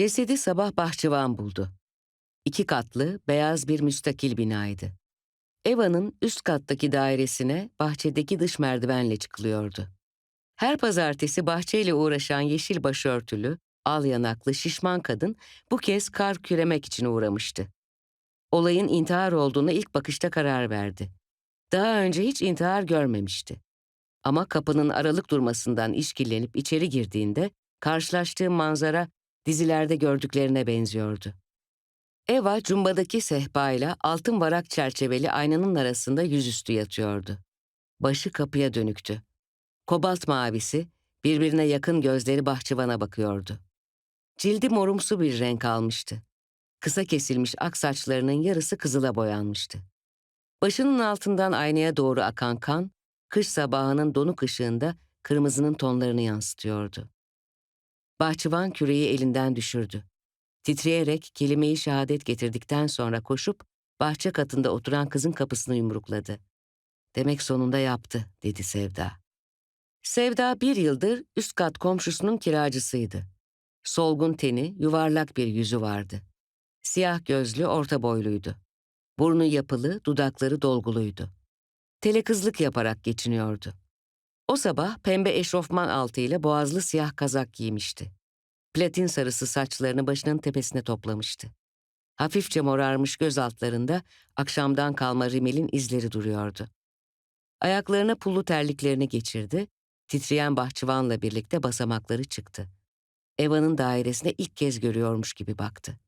Cesedi sabah bahçıvan buldu. İki katlı, beyaz bir müstakil binaydı. Eva'nın üst kattaki dairesine bahçedeki dış merdivenle çıkılıyordu. Her pazartesi bahçeyle uğraşan yeşil başörtülü, al yanaklı şişman kadın bu kez kar küremek için uğramıştı. Olayın intihar olduğuna ilk bakışta karar verdi. Daha önce hiç intihar görmemişti. Ama kapının aralık durmasından işkillenip içeri girdiğinde karşılaştığı manzara dizilerde gördüklerine benziyordu. Eva cumbadaki sehpayla altın varak çerçeveli aynanın arasında yüzüstü yatıyordu. Başı kapıya dönüktü. Kobalt mavisi, birbirine yakın gözleri bahçıvana bakıyordu. Cildi morumsu bir renk almıştı. Kısa kesilmiş ak saçlarının yarısı kızıla boyanmıştı. Başının altından aynaya doğru akan kan, kış sabahının donuk ışığında kırmızının tonlarını yansıtıyordu. Bahçıvan küreği elinden düşürdü. Titreyerek kelimeyi şehadet getirdikten sonra koşup bahçe katında oturan kızın kapısını yumrukladı. Demek sonunda yaptı, dedi Sevda. Sevda bir yıldır üst kat komşusunun kiracısıydı. Solgun teni, yuvarlak bir yüzü vardı. Siyah gözlü, orta boyluydu. Burnu yapılı, dudakları dolguluydu. Telekızlık yaparak geçiniyordu. O sabah pembe eşofman altıyla boğazlı siyah kazak giymişti. Platin sarısı saçlarını başının tepesine toplamıştı. Hafifçe morarmış göz altlarında akşamdan kalma rimelin izleri duruyordu. Ayaklarına pullu terliklerini geçirdi, titreyen bahçıvanla birlikte basamakları çıktı. Eva'nın dairesine ilk kez görüyormuş gibi baktı.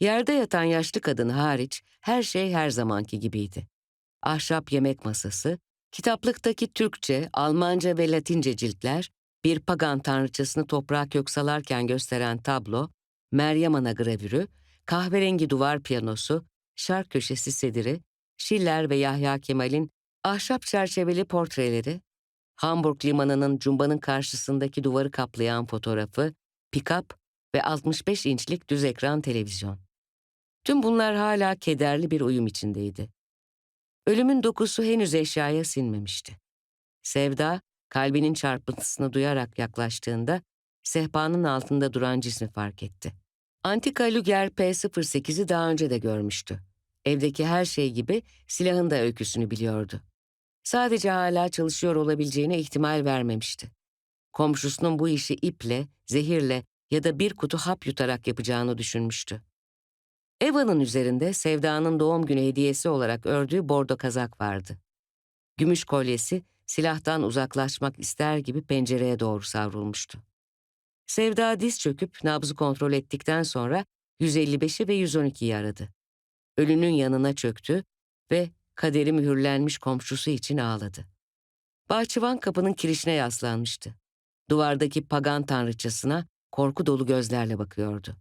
Yerde yatan yaşlı kadın hariç her şey her zamanki gibiydi. Ahşap yemek masası, kitaplıktaki Türkçe, Almanca ve Latince ciltler, bir pagan tanrıçasını toprağa kök gösteren tablo, Meryem Ana gravürü, kahverengi duvar piyanosu, şark köşesi sediri, Schiller ve Yahya Kemal'in ahşap çerçeveli portreleri, Hamburg limanının cumbanın karşısındaki duvarı kaplayan fotoğrafı, pick-up ve 65 inçlik düz ekran televizyon. Tüm bunlar hala kederli bir uyum içindeydi. Ölümün dokusu henüz eşyaya sinmemişti. Sevda, kalbinin çarpıntısını duyarak yaklaştığında sehpanın altında duran cismi fark etti. Antika Luger P08'i daha önce de görmüştü. Evdeki her şey gibi silahın da öyküsünü biliyordu. Sadece hala çalışıyor olabileceğine ihtimal vermemişti. Komşusunun bu işi iple, zehirle ya da bir kutu hap yutarak yapacağını düşünmüştü. Eva'nın üzerinde Sevda'nın doğum günü hediyesi olarak ördüğü bordo kazak vardı. Gümüş kolyesi silahtan uzaklaşmak ister gibi pencereye doğru savrulmuştu. Sevda diz çöküp nabzı kontrol ettikten sonra 155'i ve 112'yi aradı. Ölünün yanına çöktü ve kaderi mühürlenmiş komşusu için ağladı. Bahçıvan kapının kirişine yaslanmıştı. Duvardaki pagan tanrıçasına korku dolu gözlerle bakıyordu.